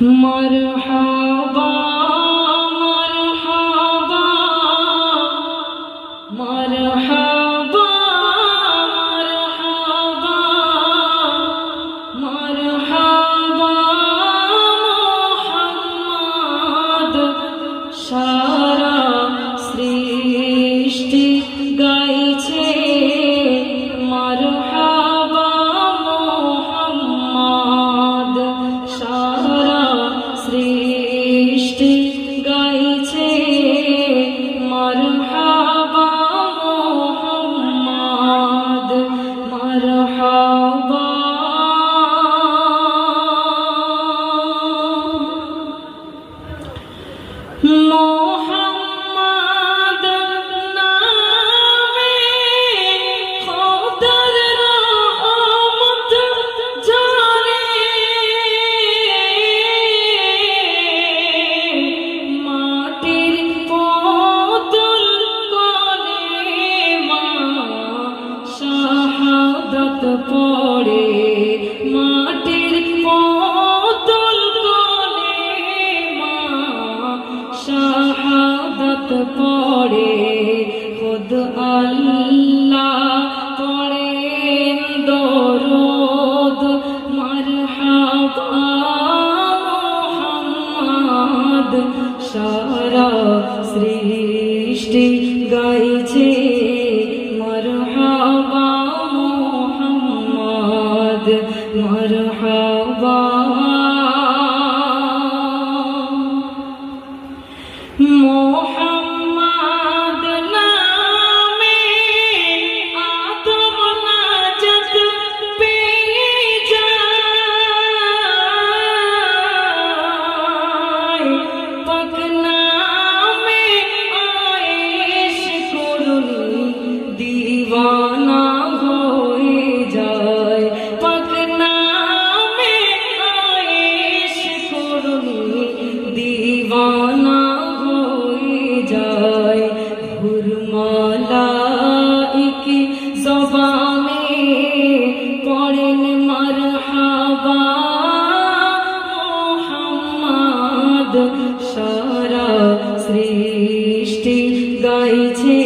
مرحبا مرحبا مرحبا مرحبا مرحبا محمد شاء রাত পড়ে, মাটির পতল করে মা শাহাদত পড়ে। খুদ আল্লাহ পড়েন দরদ, মারহাবা সারা সৃষ্টি গাইছে। الحضار সৃষ্টি গাইছে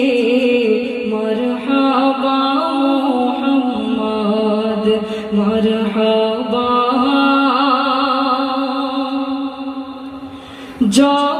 মরহাবা মোহাম্মদ মরহাবা। জগ